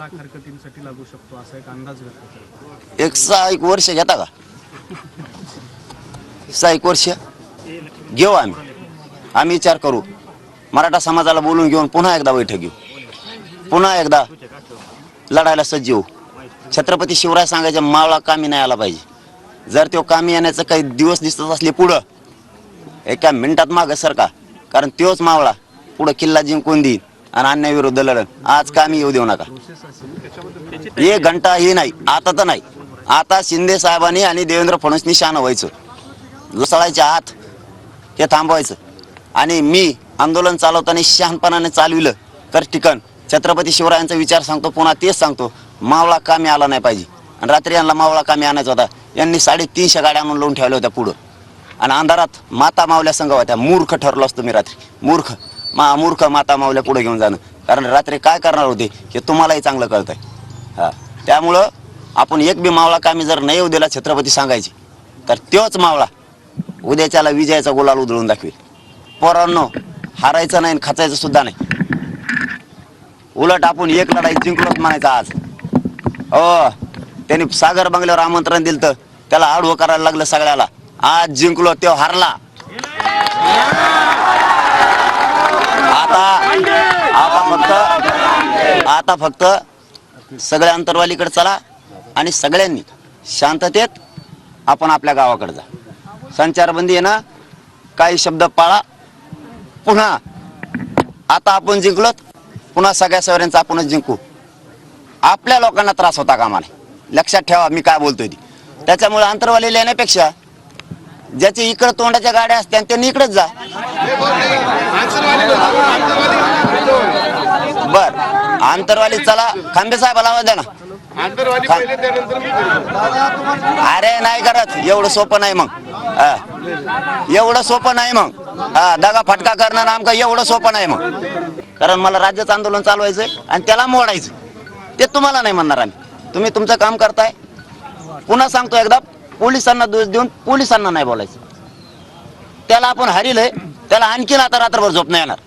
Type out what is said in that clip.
लाख हरकतींसाठी लागू शकतो असा एक अंदाज व्यक्त एक सहा एक वर्ष घेता का? सहा एक वर्ष? घेऊ आम्ही. आम्ही विचार करू. मराठा समाजाला बोलून घेऊन पुन्हा एकदा बैठक घेऊ. पुन्हा एकदा लढायला सज्ज येऊ छत्रपती शिवराय सांगायचे मावळा कामी नाही आला पाहिजे. जर तो कामी येण्याचं काही दिवस दिसत असले पुढं एका मिनिटात माग सरका कारण तोच मावळा पुढं किल्ला जिंकून देईल. आणि अन्यायविरुद्ध लढण. आज कामी येऊ देऊ नका. एक घंटा ही नाही आता तर नाही. आता शिंदे साहेबांनी आणि देवेंद्र फडणवीसनी शान व्हायचं. लसळायच्या आत हे थांबवायचं. आणि मी आंदोलन चालवताना शहाणपणाने चालविलं. तर ठिकाण छत्रपती शिवरायांचा विचार सांगतो पुन्हा तेच सांगतो मावळा कामी आला नाही पाहिजे. आणि रात्री यांना मावळा कामी आणायचा होता. यांनी साडेतीनशे गाड्या आणून लावून ठेवल्या होत्या पुढं. आणि अंधारात माता मावल्या संघ होत्या. मूर्ख ठरलो असतो मी रात्री. मूर्ख. मा मूर्ख माता मावल्या पुढे घेऊन जाणं. कारण रात्री काय करणार होते हे तुम्हालाही चांगलं कळतंय. हा. त्यामुळं आपण एक बी मावळा कामी जर नाही उद्याला छत्रपती सांगायची तर तोच मावळा उद्याच्याला विजयाचा गुलाल उधळून दाखवेल. पोरांनो हारायचं नाही आणि खाचायचं सुद्धा नाही. उलट आपण एक लढाई जिंकलोच म्हणायचं आज. हो त्यांनी सागर बंगल्यावर आमंत्रण दिलं तर त्याला आडवं करायला लागलं सगळ्याला. आज जिंकलो तो हारला आता आता फक्त आता फक्त सगळ्या अंतरवालीकडे चला आणि सगळ्यांनी शांततेत आपण आपल्या गावाकडे जा. संचारबंदी येणं काही शब्द पाळा. पुन्हा आता आपण जिंकलोत पुन्हा सगळ्या सवऱ्यांचा आपणच जिंकू. आपल्या लोकांना त्रास होता कामा नाही लक्षात ठेवा मी काय बोलतोय ती. त्याच्यामुळे अंतरवाली येण्यापेक्षा ज्याच्या इकडं तोंडाच्या गाड्या असत्या त्यांनी इकडेच जा. बर. अंतरवाली चला. खांबे साहेबाला आवाज द्या ना. आंतरवाली खा- पहिले त्यानंतर मी करेन. अरे नाही करत. एवढं सोपं नाही मग. हा. एवढं सोपं नाही मग. हा दगा फटका करणं ना आमका एवढं सोपं नाही मग. कारण मला राज्याचं आंदोलन चालवायचंय आणि त्याला मोडायचं ते तुम्हाला नाही म्हणणार आम्ही. तुम्ही तुमचं काम करताय. पुन्हा सांगतो एकदा पोलिसांना दोष देऊन पोलिसांना नाही बोलायचं. त्याला आपण हरिलय. त्याला आणखीन आता रात्रभर झोप नाही येणार.